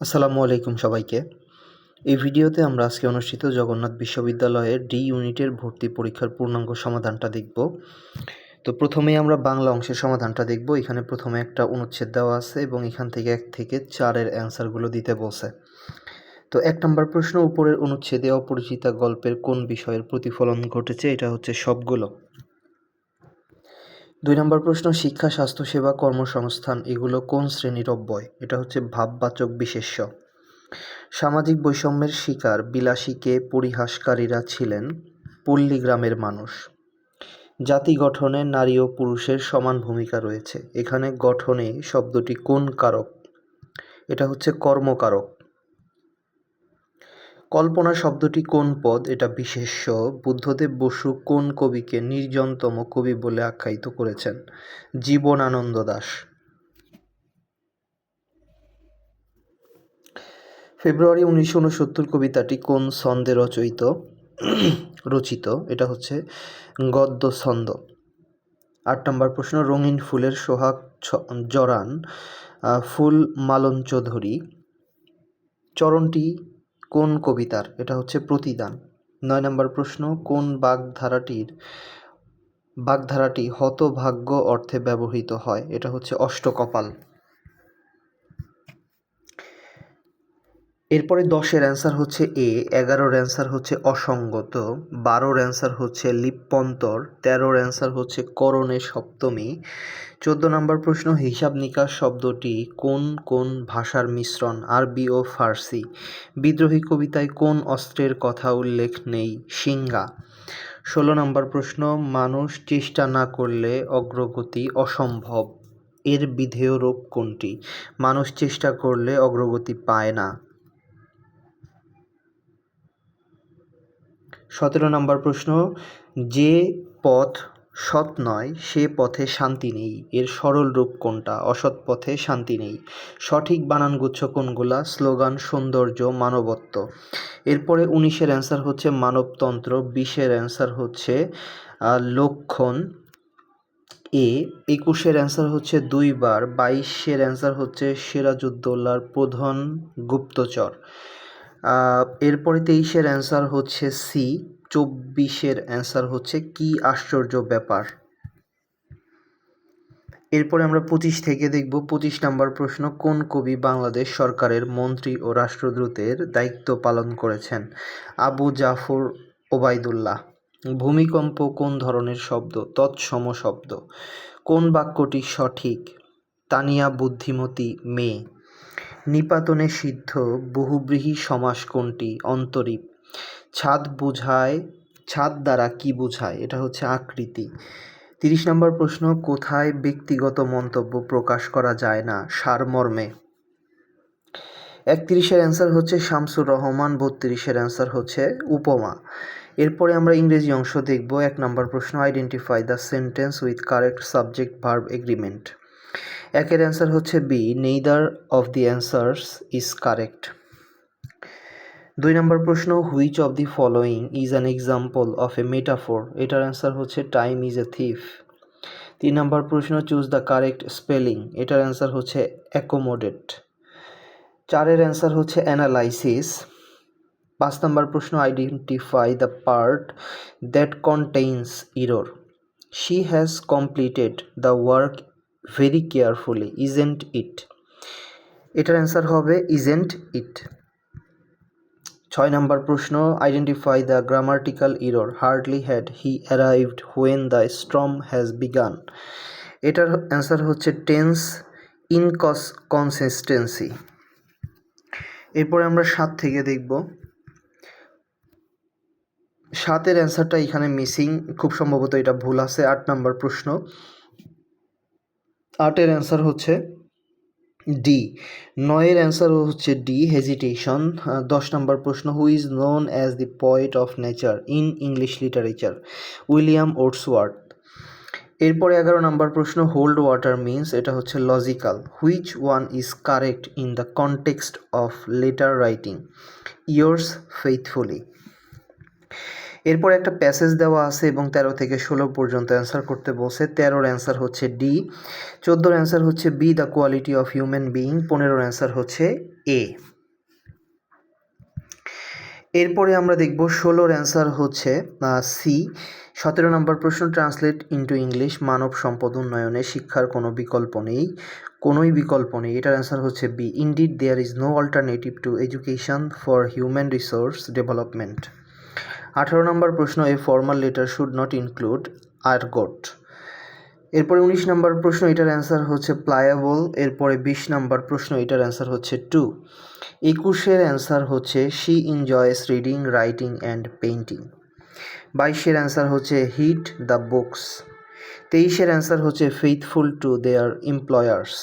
আসসালামু আলাইকুম সবাইকে। এই ভিডিওতে আমরা আজকে অনুষ্ঠিত জগন্নাথ বিশ্ববিদ্যালয়ের ডি ইউনিটের ভর্তি পরীক্ষার পূর্ণাঙ্গ সমাধানটা দেখব। তো প্রথমেই আমরা বাংলা অংশের সমাধানটা দেখব। এখানে প্রথমে একটা অনুচ্ছেদ দেওয়া আছে এবং এখান থেকে এক থেকে চারের অ্যান্সারগুলো দিতে বলছে। তো এক নম্বর প্রশ্ন, উপরের অনুচ্ছেদে অপরিচিতা গল্পের কোন বিষয়ের প্রতিফলন ঘটেছে? এটা হচ্ছে সবগুলো। দুই নম্বর প্রশ্ন, শিক্ষা স্বাস্থ্যসেবা কর্মসংস্থান, এগুলো কোন শ্রেণির অব্যয়? এটা হচ্ছে ভাববাচক বিশেষ্য। সামাজিক বৈষম্যের শিকার, বিলাসীকে পরিহাসকারীরা ছিলেন পল্লী গ্রামের মানুষ। জাতি গঠনে নারী ও পুরুষের সমান ভূমিকা রয়েছে। এখানে গঠনে শব্দটি কোন কারক? এটা হচ্ছে কর্মকারক। কল্পনা শব্দটি কোন পদ? এটা বিশেষ্য। বুদ্ধদেব বসু কোন কবিকে নির্জনতম কবি বলে আখ্যায়িত করেছেন? জীবনানন্দ দাস। ফেব্রুয়ারি উনিশশো উনসত্তর কবিতাটি কোন ছন্দে রচয়িত? রচিত। এটা হচ্ছে গদ্য ছন্দ। আট নম্বর প্রশ্ন, রঙিন ফুলের সোহাগ জড়ান ফুল মালন চৌধুরী চরণটি কোন কবিতার? এটা হচ্ছে প্রতিদান। নয় নম্বর প্রশ্ন, কোন বাগধারাটির, বাগধারাটি হতভাগ্য অর্থে ব্যবহৃত হয়? এটা হচ্ছে অষ্টকপাল। এরপরে দশের অ্যান্সার হচ্ছে এ, এগারোর অ্যান্সার হচ্ছে অসঙ্গত, বারোর অ্যান্সার হচ্ছে লিপ্যন্তর তেরোর অ্যান্সার হচ্ছে করণে সপ্তমী। চোদ্দ নম্বর প্রশ্ন, হিসাব নিকাশ শব্দটি কোন কোন ভাষার মিশ্রণ, আরবি ও ফার্সি? বিদ্রোহী কবিতায় কোন অস্ত্রের কথা উল্লেখ নেই? সিংহা। ষোলো নম্বর প্রশ্ন, মানুষ চেষ্টা না করলে অগ্রগতি অসম্ভব। এর বিধেয় রূপ কোনটি? মানুষ চেষ্টা করলে অগ্রগতি পায় না। সতেরো নম্বর প্রশ্ন, যে পথ সৎ নয়, সে পথে শান্তি নেই। এর সরল রূপ কোনটা? অসৎ পথে শান্তি নেই। সঠিক বানানগুচ্ছ কোনগুলা? স্লোগান, সৌন্দর্য, মানবত্ব। এরপরে উনিশের অ্যান্সার হচ্ছে মানবতন্ত্র, বিশের অ্যান্সার হচ্ছে লক্ষণ এ। একুশের অ্যান্সার হচ্ছে দুইবার, বাইশের অ্যান্সার হচ্ছে সিরাজউদ্দৌলার প্রধান গুপ্তচর। এরপরে তেইশের অ্যান্সার হচ্ছে সি চব্বিশের অ্যান্সার হচ্ছে কি আশ্চর্য ব্যাপার? এরপরে আমরা পঁচিশ থেকে দেখব, পঁচিশ নাম্বার প্রশ্ন, কোন কবি বাংলাদেশ সরকারের মন্ত্রী ও রাষ্ট্রদূতের দায়িত্ব পালন করেছেন? আবু জাফর ওবায়দুল্লাহ, ভূমিকম্প কোন ধরনের শব্দ, তৎসম শব্দ? কোন বাক্যটি সঠিক? তানিয়া বুদ্ধিমতী মেয়ে নিপাতনে সিদ্ধ বহুব্রীহি সমাস কোনটি অন্তরীপ। ছাদ বোঝায়, ছাদ দ্বারা কি বোঝায়? এটা হচ্ছে আকৃতি। তিরিশ নম্বর প্রশ্ন, কোথায় ব্যক্তিগত মন্তব্য প্রকাশ করা যায় না? সারমর্মে। একত্রিশের অ্যান্সার হচ্ছে শামসুর রহমান, বত্রিশের অ্যান্সার হচ্ছে উপমা। এরপরে আমরা ইংরেজি অংশ দেখব। এক নম্বর প্রশ্ন identify the sentence with correct subject verb agreement একের অ্যান্সার হচ্ছে B neither of the answers is correct দুই নম্বর প্রশ্ন which of the following is an example of a metaphor এটার অ্যান্সার হচ্ছে টাইম ইজ এ থিফ তিন নম্বর প্রশ্ন চুজ দ্য কারেক্ট স্পেলিং এটার অ্যান্সার হচ্ছে অ্যাকোমোডেট চারের অ্যান্সার হচ্ছে অ্যানালাইসিস পাঁচ নম্বর প্রশ্ন identify the part that contains error she has completed the work very carefully isn't it এটার অ্যান্সার হবে ইজেন্ট ইট ছয় নম্বর প্রশ্ন identify the grammatical error hardly had he arrived when the storm has began এটার answer হচ্ছে tense inconsistency এরপরে আমরা সাত থেকে দেখব। সাতের অ্যান্সারটা এখানে মিসিং খুব সম্ভবত এটা ভুল আছে। আট নম্বর প্রশ্ন আটের অ্যান্সার হচ্ছে ডি নয়ের অ্যান্সার হচ্ছে ডি হেজিটেশন দশ নম্বর প্রশ্ন who is known as the poet of nature in English literature William Wordsworth. এরপরে এগারো নম্বর প্রশ্ন হোল্ড ওয়াটার মিন্স এটা হচ্ছে logical which one is correct in the context of letter writing yours faithfully এরপর একটা প্যাসেজ দেওয়া আছে এবং তেরো থেকে ষোলো পর্যন্ত অ্যান্সার করতে বলছে। তেরোর অ্যান্সার হচ্ছে ডি, চোদ্দোর অ্যান্সার হচ্ছে B, the quality of human being, পনেরোর অ্যান্সার হচ্ছে এ। এরপরে আমরা দেখব ষোলোর অ্যান্সার হচ্ছে সি, সতেরো নম্বর প্রশ্ন, ট্রান্সলেট ইন্টু ইংলিশ, মানব সম্পদ উন্নয়নে শিক্ষার কোনো বিকল্প নেই, কোনোই বিকল্প নেই। এটার অ্যান্সার হচ্ছে B. Indeed there is no alternative to education for human resource development আঠারো নম্বর প্রশ্ন a formal letter should not include argot এরপরে উনিশ নম্বর প্রশ্ন, এটার অ্যান্সার হচ্ছে প্লায়াবল এরপরে বিশ নম্বর প্রশ্ন, এটার অ্যান্সার হচ্ছে টু একুশের অ্যান্সার হচ্ছে she enjoys reading writing and painting বাইশের অ্যান্সার হচ্ছে হিট দ্য বুকস তেইশের অ্যান্সার হচ্ছে ফেইথফুল টু দেয়ার এমপ্লয়ার্স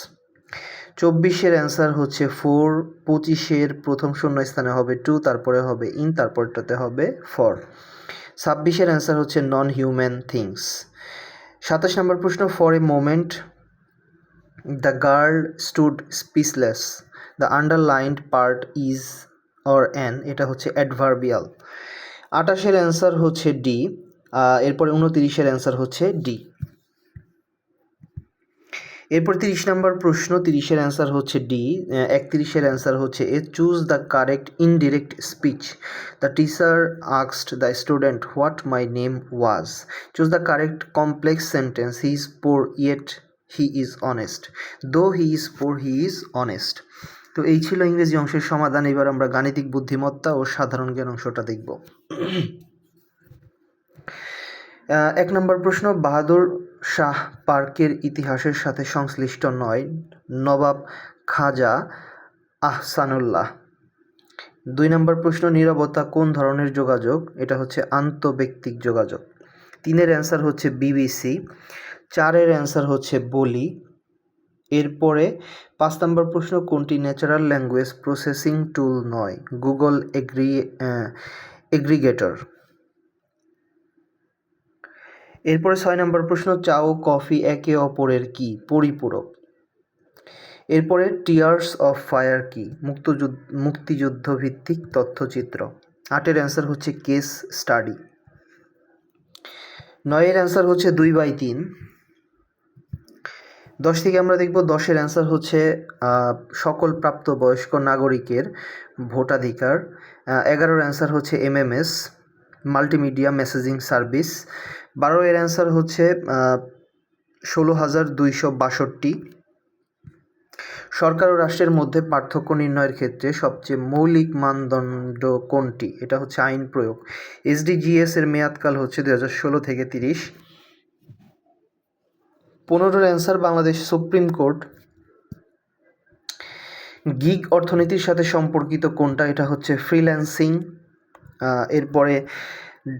চব্বিশের অ্যান্সার হচ্ছে ফোর পঁচিশের প্রথম শূন্য স্থানে হবে টু তারপরে হবে ইন তারপরটাতে হবে ফর ছাব্বিশের অ্যান্সার হচ্ছে নন হিউম্যান থিংস সাতাশ নম্বর প্রশ্ন for a moment the girl stood speechless the underlined part is or an এটা হচ্ছে অ্যাডভার্বিয়াল আটাশের অ্যান্সার হচ্ছে ডি এরপরে উনতিরিশের অ্যান্সার হচ্ছে ডি এরপর তিরিশ নম্বর প্রশ্ন, তিরিশের অ্যান্সার হচ্ছে ডি একত্রিশের অ্যান্সার হচ্ছে A choose the correct indirect speech the teacher আক্সড the student what my name was choose the correct complex sentence he is poor yet he is honest though he is poor he is honest তো এই ছিল ইংরেজি অংশের সমাধান। এবার আমরা গাণিতিক বুদ্ধিমত্তা ও সাধারণ জ্ঞান অংশটা দেখব। এক নম্বর প্রশ্ন, বাহাদুর শাহ পার্কের ইতিহাসের সাথে সংশ্লিষ্ট নয়, নবাব খাজা আহসানুল্লাহ। দুই নম্বর প্রশ্ন, নিরবতা কোন ধরনের যোগাযোগ? এটা হচ্ছে আন্তঃব্যক্তিক যোগাযোগ। তিনের অ্যান্সার হচ্ছে বিবিসি, চারের অ্যান্সার হচ্ছে বলি। এরপরে পাঁচ নম্বর প্রশ্ন, কোনটি ন্যাচারাল ল্যাঙ্গুয়েজ প্রসেসিং টুল নয়? Google agree aggregator. এরপরে ছয় নম্বর প্রশ্ন চা ও কফি একে অপরের কি? পরিপূরক। এরপরে, টিয়ার্স অফ ফায়ার কি? মুক্তযুদ্ধ মুক্তিযুদ্ধ ভিত্তিক তথ্যচিত্র। আটের অ্যান্সার হচ্ছে কেস স্টাডি। নয়ের অ্যান্সার হচ্ছে দুই বাই তিন। দশ থেকে আমরা দেখব, দশের অ্যান্সার হচ্ছে সকল প্রাপ্তবয়স্ক নাগরিকের ভোটাধিকার। এগারোর অ্যান্সার হচ্ছে এমএমএস, মাল্টিমিডিয়া মেসেজিং সার্ভিস বারো এর অ্যান্সার হচ্ছে ষোলো হাজার দুইশো বাষট্টি। সরকার ও রাষ্ট্রের মধ্যে পার্থক্য নির্ণয়ের ক্ষেত্রে সবচেয়ে মৌলিক মানদণ্ড কোনটি? এটা হচ্ছে আইন প্রয়োগ। এসডিজিএস এর মেয়াদকাল হচ্ছে দু হাজার ষোলো থেকে তিরিশ। পনেরোর answer Bangladesh supreme court. Gig অর্থনীতির সাথে সম্পর্কিত কোনটা? এটা হচ্ছে ফ্রিল্যান্সিং। এরপরে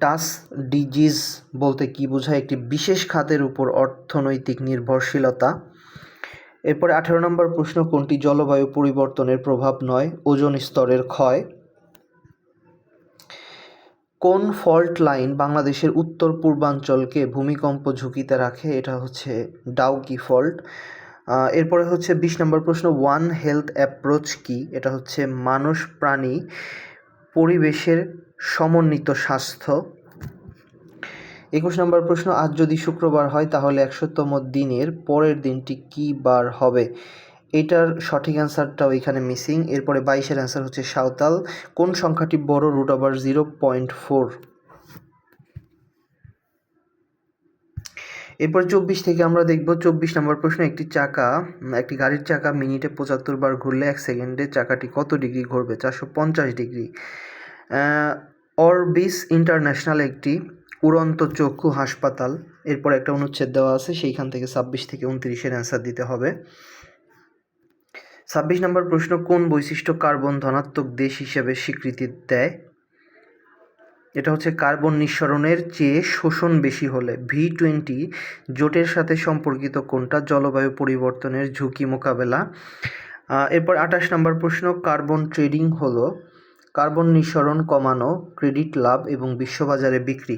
ডাস ডিজিজ বলতে কি বোঝায়? একটি বিশেষ খাতের উপর অর্থনৈতিক নির্ভরশীলতা। এরপরে আঠেরো নম্বর প্রশ্ন, কোনটি জলবায়ু পরিবর্তনের প্রভাব নয়? ওজন স্তরের ক্ষয়। কোন ফল্ট লাইন বাংলাদেশের উত্তর পূর্বাঞ্চলকে ভূমিকম্প ঝুঁকিতে রাখে? এটা হচ্ছে ডাউকি ফল্ট। এরপরে হচ্ছে বিশ নম্বর প্রশ্ন, ওয়ান হেলথ অ্যাপ্রোচ কি? এটা হচ্ছে মানুষ প্রাণী পরিবেশের সমন্বিত স্বাস্থ্য। একুশ নম্বর প্রশ্ন, আজ যদি শুক্রবার হয় তাহলে একশোতম দিনের পরের দিনটি কী বার হবে? এটার সঠিক অ্যান্সারটাও এখানে মিসিং। এরপরে বাইশের অ্যান্সার হচ্ছে সাঁওতাল। কোন সংখ্যাটি বড় root over zero point four? এরপর চব্বিশ থেকে আমরা দেখব, চব্বিশ নম্বর প্রশ্ন, একটি চাকা, একটি গাড়ির চাকা মিনিটে পঁচাত্তর বার ঘুরলে এক সেকেন্ডে চাকাটি কত ডিগ্রি ঘুরবে? চারশো পঞ্চাশ ডিগ্রি। অরবিস ইন্টারন্যাশনাল একটি উড়ন্ত চক্ষু হাসপাতাল। এরপর একটা অনুচ্ছেদ দেওয়া আছে, সেইখান থেকে ছাব্বিশ থেকে উনত্রিশের অ্যান্সার দিতে হবে। ছাব্বিশ নম্বর প্রশ্ন, কোন বৈশিষ্ট্য কার্বন ধনাত্মক দেশ হিসেবে স্বীকৃতি দেয়? এটা হচ্ছে কার্বন নিঃসরণের চেয়ে শোষণ বেশি হলে ভি টোয়েন্টি জোটের সাথে সম্পর্কিত কোনটা? জলবায়ু পরিবর্তনের ঝুঁকি মোকাবেলা। এরপর আঠাশ নম্বর প্রশ্ন, কার্বন ট্রেডিং হলো কার্বন নিঃসরণ কমানো, ক্রেডিট লাভ এবং বিশ্ববাজারে বিক্রি।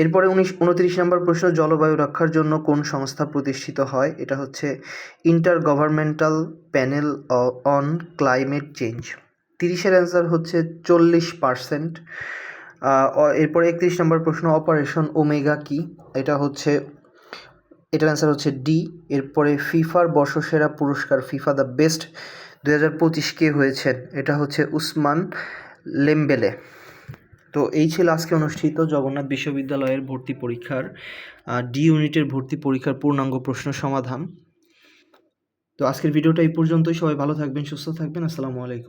এরপরে উনিশ, উনত্রিশ নম্বর প্রশ্ন, জলবায়ু রক্ষার জন্য কোন সংস্থা প্রতিষ্ঠিত হয়? এটা হচ্ছে intergovernmental panel on climate change তিরিশের অ্যান্সার হচ্ছে চল্লিশ পার্সেন্ট এরপরে একত্রিশ নম্বর প্রশ্ন অপারেশন ওমেগা কি? এটা হচ্ছে, এটার অ্যান্সার হচ্ছে ডি এরপরে ফিফার বর্ষসেরা পুরস্কার, ফিফা দ্য বেস্ট দু হাজার পঁচিশ কে হয়েছেন এটা হচ্ছে উসমান লেমবেলে। তো এই ছিল আজকে অনুষ্ঠিত জগন্নাথ বিশ্ববিদ্যালয়ের ভর্তি পরীক্ষার ডি ইউনিটের ভর্তি পরীক্ষার পূর্ণাঙ্গ প্রশ্ন সমাধান। তো আজকের ভিডিওটা এই পর্যন্তই, সবাই ভালো থাকবেন, সুস্থ থাকবেন, আসসালামু আলাইকুম।